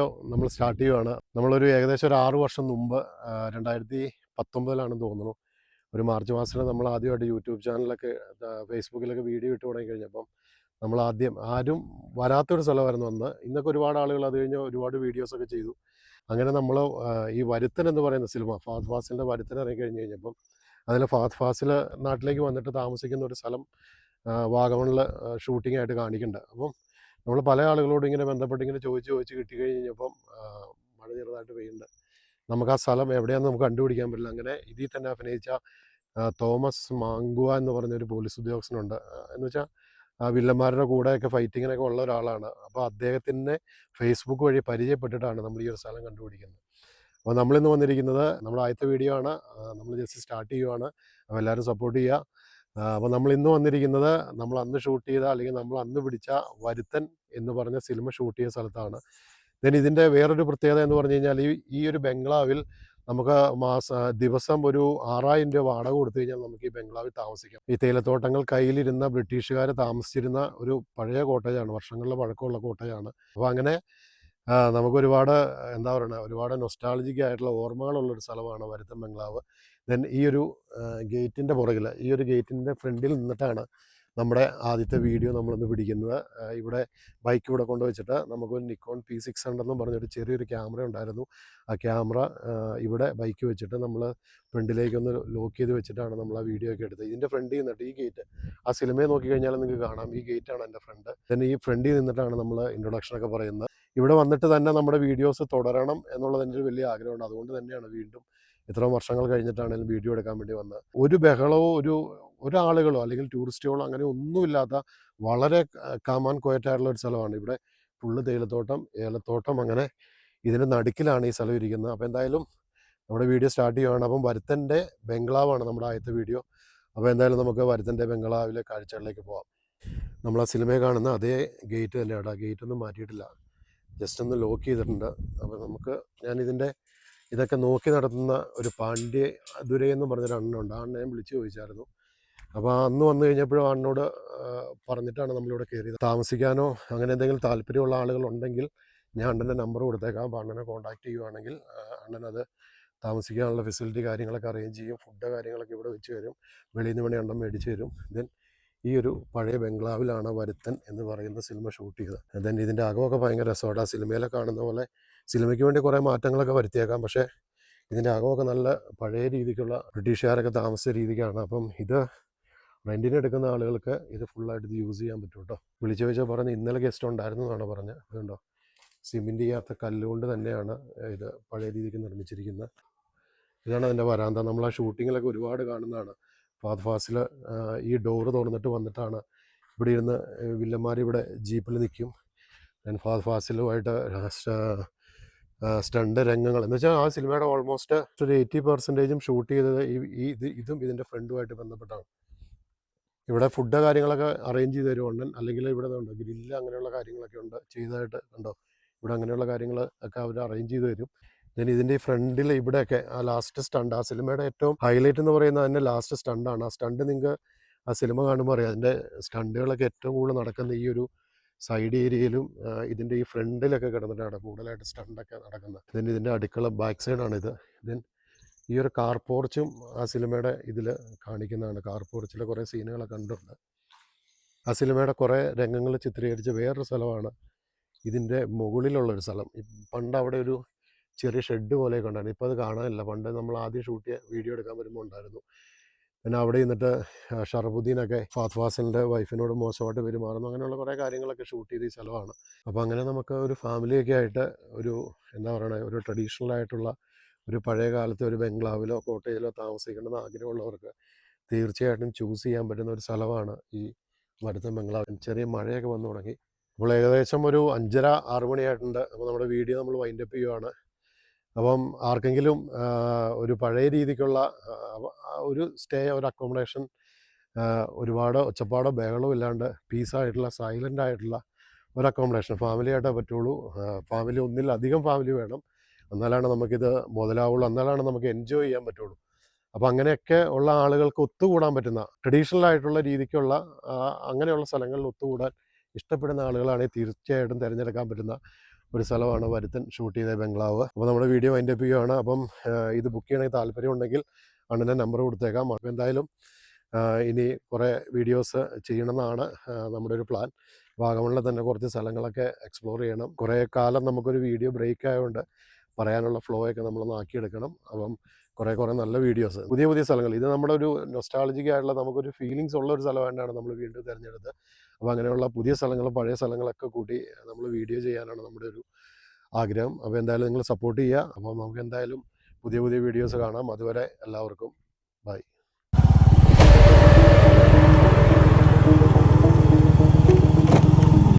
Video നമ്മൾ start ചെയ്യുവാണ്. നമ്മളൊരു ഏകദേശം ഒരു ആറു വർഷം മുമ്പ് രണ്ടായിരത്തി പത്തൊമ്പതിലാണെന്ന് തോന്നുന്നു. ഒരു മാർച്ച് മാസത്തിൽ നമ്മൾ ആദ്യമായിട്ട് യൂട്യൂബ് ചാനലൊക്കെ ഫേസ്ബുക്കിലൊക്കെ വീഡിയോ ഇട്ട് തുടങ്ങി കഴിഞ്ഞപ്പം നമ്മൾ ആദ്യം ആരും വരാത്തൊരു സ്ഥലമായിരുന്നു അന്ന്. ഇന്നൊക്കെ ഒരുപാട് ആളുകൾ അത് കഴിഞ്ഞ് ഒരുപാട് വീഡിയോസൊക്കെ ചെയ്തു. അങ്ങനെ നമ്മൾ ഈ വരുത്തൻ എന്ന് പറയുന്ന സിനിമ ഫാദ് ഫാസിലിന്റെ വരുത്തൻ ഇറങ്ങി കഴിഞ്ഞ് കഴിഞ്ഞപ്പം അതിൽ ഫാദ് ഫാസിൽ നാട്ടിലേക്ക് വന്നിട്ട് താമസിക്കുന്ന ഒരു സ്ഥലം വാഗമണിൽ ഷൂട്ടിംഗ് ആയിട്ട് കാണിക്കുന്നുണ്ട്. അപ്പം നമ്മൾ പല ആളുകളോടും ഇങ്ങനെ ബന്ധപ്പെട്ട് ഇങ്ങനെ ചോദിച്ച് ചോദിച്ച് കിട്ടി കഴിഞ്ഞപ്പം മഴ ചെറുതായിട്ട് പെയ്യുന്നുണ്ട്. നമുക്ക് ആ സ്ഥലം എവിടെയാണെന്ന് നമുക്ക് കണ്ടുപിടിക്കാൻ പറ്റില്ല. അങ്ങനെ ഇതിൽ തന്നെ അഭിനയിച്ച തോമസ് മാങ്കുവ എന്ന് പറഞ്ഞൊരു പോലീസ് ഉദ്യോഗസ്ഥനുണ്ട്. എന്ന് വെച്ചാൽ ആ വില്ലന്മാരുടെ കൂടെയൊക്കെ ഫൈറ്റിങ്ങിനൊക്കെ ഉള്ള ഒരാളാണ്. അപ്പോൾ അദ്ദേഹത്തിന്റെ ഫേസ്ബുക്ക് വഴി പരിചയപ്പെട്ടിട്ടാണ് നമ്മൾ ഈ ഒരു സ്ഥലം കണ്ടുപിടിക്കുന്നത്. അപ്പോൾ നമ്മളിന്ന് വന്നിരിക്കുന്നത് നമ്മൾ ആദ്യത്തെ വീഡിയോ ആണ്. നമ്മൾ ജസ്റ്റ് സ്റ്റാർട്ട് ചെയ്യുവാണ്. അപ്പോൾ എല്ലാവരും സപ്പോർട്ട് ചെയ്യുക. അപ്പോൾ നമ്മൾ ഇന്ന് വന്നിരിക്കുന്നത് നമ്മൾ അന്ന് ഷൂട്ട് ചെയ്ത അല്ലെങ്കിൽ നമ്മൾ അന്ന് പിടിച്ച വരുത്തൻ എന്ന് പറഞ്ഞ സിനിമ ഷൂട്ട് ചെയ്ത സ്ഥലത്താണ്. ദെൻ ഇതിന്റെ വേറൊരു പ്രത്യേകത എന്ന് പറഞ്ഞു കഴിഞ്ഞാൽ ഈ ഈ ഒരു ബംഗ്ലാവിൽ നമുക്ക് മാസ ദിവസം ഒരു ആറായിരം രൂപ വാടക കൊടുത്തു കഴിഞ്ഞാൽ നമുക്ക് ഈ ബംഗ്ലാവിൽ താമസിക്കാം. ഈ തേയിലത്തോട്ടങ്ങൾ കയ്യിലിരുന്ന ബ്രിട്ടീഷുകാർ താമസിച്ചിരുന്ന ഒരു പഴയ കോട്ടയാണ് വർഷങ്ങളുടെ പഴക്കമുള്ള കോട്ടയാണ് അപ്പോൾ അങ്ങനെ നമുക്ക് ഒരുപാട് എന്താ പറയുക ഒരുപാട് നൊസ്റ്റാളജിക് ആയിട്ടുള്ള ഓർമ്മകളുള്ള ഒരു സ്ഥലമാണ് വരുത്തം ബംഗ്ലാവ്. ദെൻ ഈ ഒരു ഗേറ്റിന്റെ പുറകിൽ ഈ ഒരു ഗേറ്റിന്റെ ഫ്രണ്ടിൽ നിന്നിട്ടാണ് നമ്മുടെ ആദ്യത്തെ വീഡിയോ നമ്മളിന്ന് പിടിക്കുന്നത്. ഇവിടെ ബൈക്ക് ഇവിടെ കൊണ്ടുവച്ചിട്ട് നമുക്കൊരു നിക്കോൺ പി സിക്സ് ഹൺഡ്രഡ് എന്ന് പറഞ്ഞൊരു ചെറിയൊരു ക്യാമറ ഉണ്ടായിരുന്നു. ആ ക്യാമറ ഇവിടെ ബൈക്ക് വെച്ചിട്ട് നമ്മൾ ഫ്രണ്ടിലേക്കൊന്ന് ലോക്ക് ചെയ്ത് വെച്ചിട്ടാണ് നമ്മൾ ആ വീഡിയോ ഒക്കെ എടുത്തത്. ഇതിന്റെ ഫ്രണ്ടിൽ നിന്നിട്ട് ഈ ഗേറ്റ് ആ സിനിമയെ നോക്കിക്കഴിഞ്ഞാൽ നിങ്ങൾക്ക് കാണാം. ഈ ഗേറ്റാണ് എന്റെ ഫ്രണ്ട് പിന്നെ ഈ ഫ്രണ്ടിൽ നിന്നിട്ടാണ് നമ്മൾ ഇൻട്രൊഡക്ഷനൊക്കെ പറയുന്നത്. ഇവിടെ വന്നിട്ട് തന്നെ നമ്മുടെ വീഡിയോസ് തുടരണം എന്നുള്ളത് എന്റെ ഒരു വലിയ ആഗ്രഹമുണ്ട്. അതുകൊണ്ട് തന്നെയാണ് വീണ്ടും ഇത്രയും വർഷങ്ങൾ കഴിഞ്ഞിട്ടാണെങ്കിലും വീഡിയോ എടുക്കാൻ വേണ്ടി വന്നത്. ഒരു ബഹളവും ഒരു ഒരാളുകളോ അല്ലെങ്കിൽ ടൂറിസ്റ്റുകളോ അങ്ങനെ ഒന്നുമില്ലാത്ത വളരെ കാമാൻ കോയറ്റായിട്ടുള്ള ഒരു സ്ഥലമാണ്. ഇവിടെ ഫുള്ള് തേയിലത്തോട്ടം ഏലത്തോട്ടം അങ്ങനെ ഇതിന്റെ നടുക്കിലാണ് ഈ സ്ഥലം ഇരിക്കുന്നത്. അപ്പോൾ എന്തായാലും നമ്മുടെ വീഡിയോ സ്റ്റാർട്ട് ചെയ്യുകയാണ് അപ്പം വരുത്തന്റെ ബംഗ്ലാവാണ് നമ്മുടെ ആദ്യത്തെ വീഡിയോ അപ്പോൾ എന്തായാലും നമുക്ക് വരുത്തന്റെ ബംഗ്ലാവിലെ കാഴ്ചകളിലേക്ക് പോവാം. നമ്മൾ ആ സിനിമയെ കാണുന്ന അതേ ഗേറ്റ് തന്നെ ആ ഗേറ്റ് ഒന്നും മാറ്റിയിട്ടില്ല. ജസ്റ്റ് ഒന്ന് ലോക്ക് ചെയ്തിട്ടുണ്ട്. അപ്പോൾ നമുക്ക് ഞാൻ ഇതിന്റെ ഇതൊക്കെ നോക്കി നടത്തുന്ന ഒരു പാണ്ഡ്യ ദുരൈ എന്ന് പറഞ്ഞൊരു അണ്ണനുണ്ട്. ആ അണ്ണനെ വിളിച്ച് ചോദിച്ചായിരുന്നു. അപ്പോൾ അന്ന് വന്നു കഴിഞ്ഞപ്പോഴും അണ്ണോട് പറഞ്ഞിട്ടാണ് നമ്മളിവിടെ കയറിയത്. താമസിക്കാനോ അങ്ങനെ എന്തെങ്കിലും താല്പര്യമുള്ള ആളുകളുണ്ടെങ്കിൽ ഞാൻ അണ്ണന്റെ നമ്പർ കൊടുത്തേക്കാം. അപ്പോൾ അണ്ണനെ കോൺടാക്ട് ചെയ്യുവാണെങ്കിൽ അണ്ണനത് താമസിക്കാനുള്ള ഫെസിലിറ്റി കാര്യങ്ങളൊക്കെ അറേഞ്ച് ചെയ്യും. ഫുഡ് കാര്യങ്ങളൊക്കെ ഇവിടെ വെച്ച് തരും. വെളിയിൽ നിന്ന് വേണേൽ അണ്ണൻ മേടിച്ച് തരും. ദെൻ ഈ ഒരു പഴയ ബംഗ്ലാവിലാണ് വരുത്തൻ എന്ന് പറയുന്ന സിനിമ ഷൂട്ട് ചെയ്തത്. ദെൻ ഇതിന്റെ അകമൊക്കെ ഭയങ്കര രസമാണ് ആ സിനിമയിലെ കാണുന്ന പോലെ സിനിമയ്ക്ക് വേണ്ടി കുറേ മാറ്റങ്ങളൊക്കെ വരുത്തിയേക്കാം. പക്ഷേ ഇതിന്റെ അകമൊക്കെ നല്ല പഴയ രീതിക്കുള്ള ബ്രിട്ടീഷുകാരൊക്കെ താമസിച്ച രീതിക്കാണ്. അപ്പം ഇത് റെന്റിന് എടുക്കുന്ന ആളുകൾക്ക് ഇത് ഫുള്ളായിട്ട് ഇത് യൂസ് ചെയ്യാൻ പറ്റും കേട്ടോ വിളിച്ചു ചോദിച്ചാൽ പറഞ്ഞ് ഇന്നലെ ഗസ്റ്റ് ഉണ്ടായിരുന്നു എന്നാണ് പറഞ്ഞത്. അതുകൊണ്ടോ സിമെന്റ് ചെയ്യാത്ത കല്ലുകൊണ്ട് തന്നെയാണ് ഇത് പഴയ രീതിക്ക് നിർമ്മിച്ചിരിക്കുന്നത്. ഇതാണ് അതിന്റെ വരാന്ത. നമ്മൾ ആ ഷൂട്ടിങ്ങിലൊക്കെ ഒരുപാട് കാണുന്നതാണ്. ഫാദ് ഫാസിൽ ഈ ഡോറ് തുറന്നിട്ട് വന്നിട്ടാണ് ഇവിടെ ഇരുന്ന് വില്ലന്മാർ ഇവിടെ ജീപ്പിൽ നിൽക്കും. ദെൻ ഫാദ് ഫാസിലുമായിട്ട് സ്റ്റണ്ട് രംഗങ്ങൾ. എന്ന് വെച്ചാൽ ആ സിനിമയുടെ ഓൾമോസ്റ്റ് ഒരു എയ്റ്റി പെർസെന്റേജും ഷൂട്ട് ചെയ്തത് ഈ ഇത് ഇതും ഇതിന്റെ ഫ്രണ്ടുമായിട്ട് ബന്ധപ്പെട്ടാണ്. ഇവിടെ ഫുഡ് കാര്യങ്ങളൊക്കെ അറേഞ്ച് ചെയ്ത് തരും അണ്ണൻ. അല്ലെങ്കിൽ ഇവിടെ ഉണ്ട് ഗ്രില്ല് അങ്ങനെയുള്ള കാര്യങ്ങളൊക്കെ ഉണ്ട് ചെയ്തതായിട്ട് ഉണ്ടോ ഇവിടെ അങ്ങനെയുള്ള കാര്യങ്ങൾ ഒക്കെ അവർ അറേഞ്ച് ചെയ്ത് തരും. ദെൻ ഇതിന്റെ ഈ ഫ്രണ്ടിൽ ഇവിടെയൊക്കെ ആ ലാസ്റ്റ് സ്റ്റണ്ട് ആ സിനിമയുടെ ഏറ്റവും ഹൈലൈറ്റ് എന്ന് പറയുന്നത് അതിന്റെ ലാസ്റ്റ് സ്റ്റണ്ടാണ് ആ സ്റ്റണ്ട് നിങ്ങൾക്ക് ആ സിനിമ കാണുമ്പോൾ അറിയാം. അതിന്റെ സ്റ്റണ്ടുകളൊക്കെ ഏറ്റവും കൂടുതൽ നടക്കുന്ന ഈ ഒരു സൈഡ് ഏരിയയിലും ഇതിന്റെ ഈ ഫ്രണ്ടിലൊക്കെ കിടന്നിട്ടാണ് കൂടുതലായിട്ട് സ്റ്റണ്ടൊക്കെ നടക്കുന്നത്. ദെൻ ഇതിന്റെ അടുക്കള ബാക്ക് സൈഡാണിത് ദെൻ ഈ ഒരു കാർ പോർച്ചും ആ സിനിമയുടെ ഇതിൽ കാണിക്കുന്നതാണ്. കാർ പോർച്ചിലെ കുറേ സീനുകളൊക്കെ കണ്ടിട്ടുണ്ട്. ആ സിനിമയുടെ കുറേ രംഗങ്ങൾ ചിത്രീകരിച്ച വേറൊരു സ്ഥലമാണ് ഇതിന്റെ മുകളിലുള്ളൊരു സ്ഥലം. പണ്ട് അവിടെ ഒരു ചെറിയ ഷെഡ് പോലെയൊക്കെ ഉണ്ടായിരുന്നു ഇപ്പോൾ അത് കാണാനില്ല. പണ്ട് നമ്മൾ ആദ്യം ഷൂട്ട് ചെയ്യാൻ വീഡിയോ എടുക്കാൻ വരുമ്പോൾ ഉണ്ടായിരുന്നു. പിന്നെ അവിടെ നിന്നിട്ട് ഷറബുദ്ദീനൊക്കെ ഫാത് ഫാസിലിന്റെ വൈഫിനോട് മോശമായിട്ട് പെരുമാറുന്നു. അങ്ങനെയുള്ള കുറേ കാര്യങ്ങളൊക്കെ ഷൂട്ട് ചെയ്ത ഈ സ്ഥലമാണ്. അപ്പോൾ അങ്ങനെ നമുക്ക് ഒരു ഫാമിലിയൊക്കെ ആയിട്ട് ഒരു എന്താ പറയണേ ഒരു ട്രഡീഷണൽ ആയിട്ടുള്ള ഒരു പഴയ കാലത്തെ ഒരു ബംഗ്ലാവിലോ കോട്ടയിലോ താമസിക്കണമെന്ന് ആഗ്രഹമുള്ളവർക്ക് തീർച്ചയായിട്ടും ചൂസ് ചെയ്യാൻ പറ്റുന്ന ഒരു സ്ഥലമാണ് ഈ വരുത്തൻ ബംഗ്ലാവ്. ചെറിയ മഴയൊക്കെ വന്നു തുടങ്ങി. അപ്പോൾ ഏകദേശം ഒരു അഞ്ചര ആറ് മണിയായിട്ടുണ്ട്. അപ്പോൾ നമ്മുടെ വീഡിയോ നമ്മൾ വൈൻഡപ്പ് ചെയ്യുവാണ്. അപ്പം ആർക്കെങ്കിലും ഒരു പഴയ രീതിക്കുള്ള ഒരു സ്റ്റേ ഒരു അക്കോമഡേഷൻ ഒരുപാട് ഒച്ചപ്പാടോ ബേഹളോ ഇല്ലാണ്ട് പീസായിട്ടുള്ള സൈലന്റ് ആയിട്ടുള്ള ഒരു അക്കോമഡേഷൻ ഫാമിലി ആയിട്ടേ പറ്റുള്ളൂ. ഫാമിലി ഒന്നിലധികം ഫാമിലി വേണം. എന്നാലാണ് നമുക്കിത് മുതലാവുള്ളൂ എന്നാലാണ് നമുക്ക് എൻജോയ് ചെയ്യാൻ പറ്റുള്ളൂ. അപ്പോൾ അങ്ങനെയൊക്കെ ഉള്ള ആളുകൾക്ക് ഒത്തുകൂടാൻ പറ്റുന്ന ട്രഡീഷണൽ ആയിട്ടുള്ള രീതിക്കുള്ള അങ്ങനെയുള്ള സ്ഥലങ്ങളിൽ ഒത്തുകൂടാൻ ഇഷ്ടപ്പെടുന്ന ആളുകളാണെങ്കിൽ തീർച്ചയായിട്ടും തിരഞ്ഞെടുക്കാൻ പറ്റുന്ന ഒരു സ്ഥലമാണ് വരുത്തൻ ഷൂട്ട് ചെയ്ത ബംഗ്ലാവ്. അപ്പോൾ നമ്മുടെ വീഡിയോ അതിന്റെ ചെയ്യുകയാണ് അപ്പം ഇത് ബുക്ക് ചെയ്യണമെങ്കിൽ താല്പര്യമുണ്ടെങ്കിൽ അണ്ണന്റെ നമ്പർ കൊടുത്തേക്കാം. അപ്പോൾ എന്തായാലും ഇനി കുറേ വീഡിയോസ് ചെയ്യണമെന്നാണ് നമ്മുടെ ഒരു പ്ലാൻ വാഗമണ്ണിൽ തന്നെ കുറച്ച് സ്ഥലങ്ങളൊക്കെ എക്സ്പ്ലോർ ചെയ്യണം. കുറേ കാലം നമുക്കൊരു വീഡിയോ ബ്രേക്ക് ആയതുകൊണ്ട് പറയാനുള്ള ഫ്ലോ ഒക്കെ നമ്മളൊന്ന് ആക്കിയെടുക്കണം. അപ്പം കുറേ കുറേ നല്ല വീഡിയോസ് പുതിയ പുതിയ സ്ഥലങ്ങൾ. ഇത് നമ്മുടെ ഒരു നൊസ്റ്റാളജിക്ക് ആയിട്ടുള്ള നമുക്കൊരു ഫീലിങ്സ് ഉള്ള ഒരു സ്ഥലമായിട്ടാണ് നമ്മൾ വീണ്ടും തിരഞ്ഞെടുത്തത്. അപ്പോൾ അങ്ങനെയുള്ള പുതിയ സ്ഥലങ്ങൾ പഴയ സ്ഥലങ്ങളൊക്കെ കൂടി നമ്മൾ വീഡിയോ ചെയ്യാനാണ് നമ്മുടെ ഒരു ആഗ്രഹം. അപ്പോൾ എന്തായാലും നിങ്ങൾ സപ്പോർട്ട് ചെയ്യുക. അപ്പോൾ നമുക്ക് എന്തായാലും പുതിയ പുതിയ വീഡിയോസ് കാണാം. അതുവരെ എല്ലാവർക്കും ബൈ.